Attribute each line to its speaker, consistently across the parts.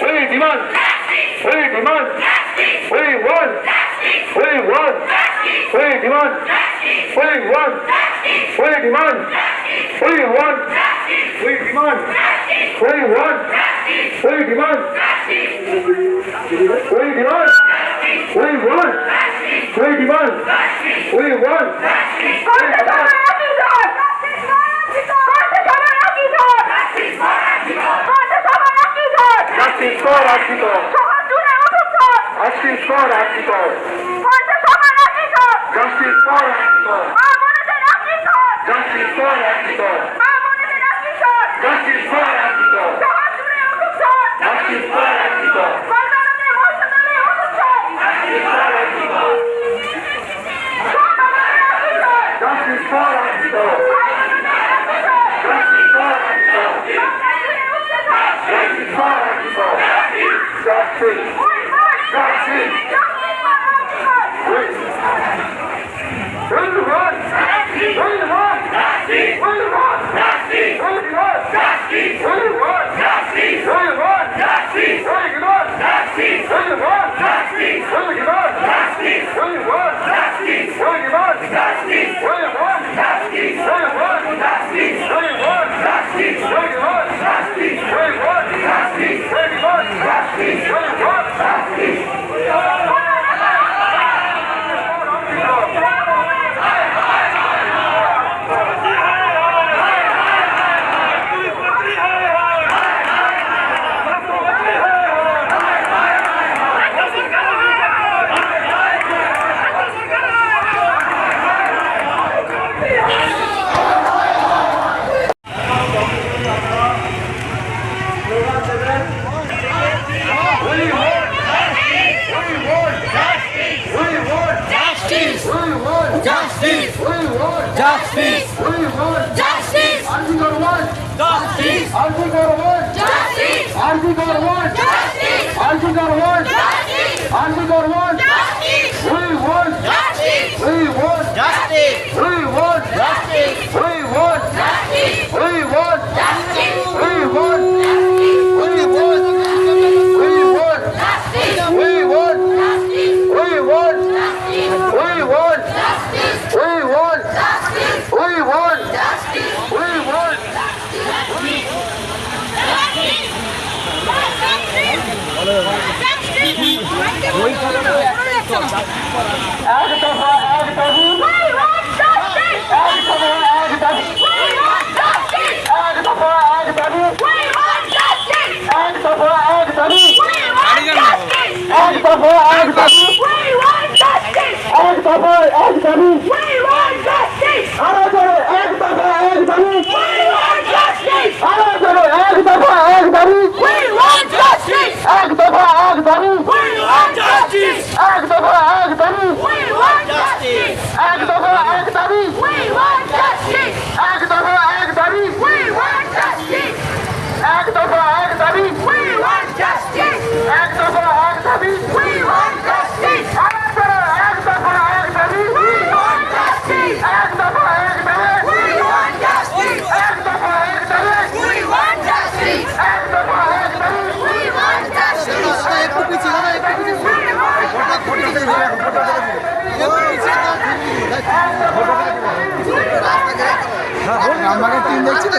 Speaker 1: demand, we demand, we want, we want, we demand, we want, we demand, we want, we demand, we want, we demand, we demand, we want, we demand, we want, Justice for Article. Justice স্বর আর্জিত আশির স্বর Arjit justice for Arjit justice for Arjit Got me! Justice! We want
Speaker 2: justice!
Speaker 1: We want
Speaker 2: justice!
Speaker 1: Arjun want
Speaker 2: justice!
Speaker 1: Arjun want
Speaker 2: justice!
Speaker 1: Arjun want
Speaker 2: justice!
Speaker 1: Arjun want
Speaker 2: justice!
Speaker 1: Arjun want
Speaker 2: justice!
Speaker 1: We want
Speaker 2: justice!
Speaker 1: We want
Speaker 2: justice!
Speaker 1: We আরও এক দফা এক দাবি আরও এক দফা। এক দফা এক দাবি এক দফা এক দাবি এক দফা এক দাবি এক দফা এক দাবি এক দফা এক দাবি এক দফা এক দাবি আরও জোরে এক দফা এক দাবি এক দফা এক দাবি এক দফা এক দাবি এক দফা এক দাবি
Speaker 3: আমাকে টিম দেখছি তো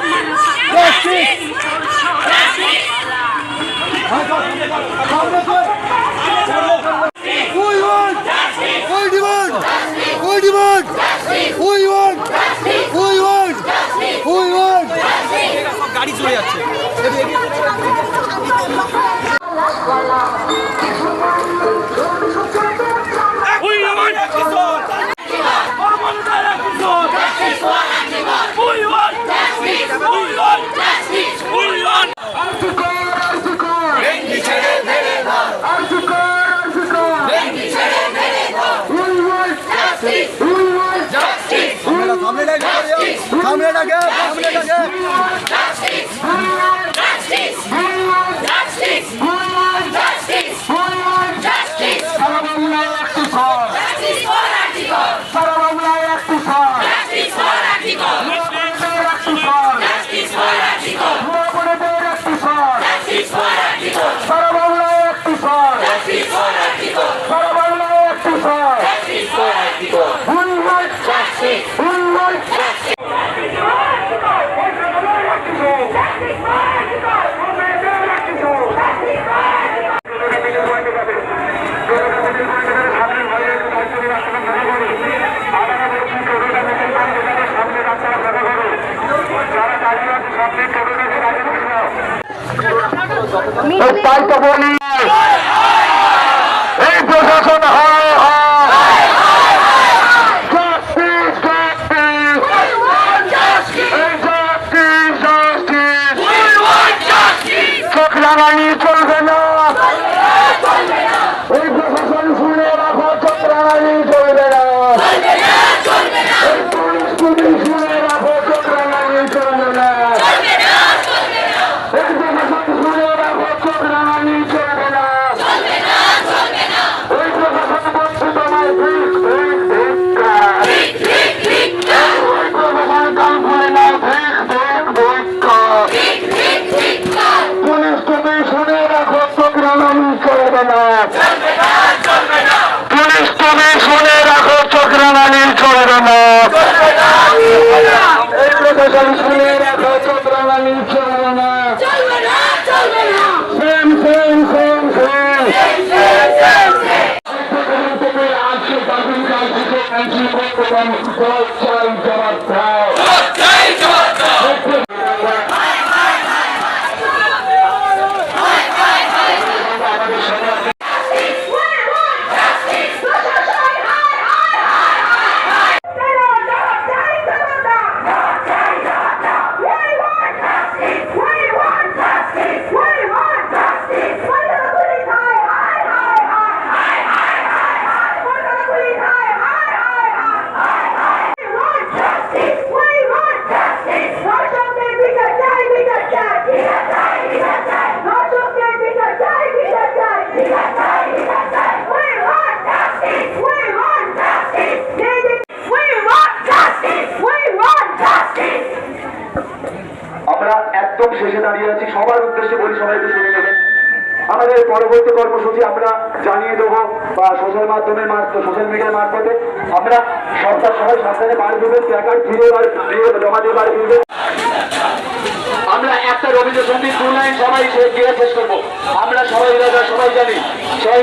Speaker 2: সামনে ডাকে সামনে ডাকে
Speaker 1: তাই তো বলি। এই প্রশাসন হয় Thank you. শেষে দাঁড়িয়ে আছি। সবার উদ্দেশ্যে বলি, সবাই একটু শুনে নেবেন। আমাদের পরবর্তী কর্মসূচি আমরা জানিয়ে দেবো, বা সোশ্যাল মাধ্যমের সোশ্যাল মিডিয়ার মারফতে। আমরা সরকার সবাই সাবধানে বাড়ি দেবেন প্ল্যাকার্ড ফিরে জমা দিয়ে বাড়ি ফিরবেন।
Speaker 2: আমরা একটা রবীন্দ্র রবীন্দ্রসঙ্গীত তুলনায় সবাই গিয়ে শেষ করব। আমরা সবাই সবাই জানি, সবাই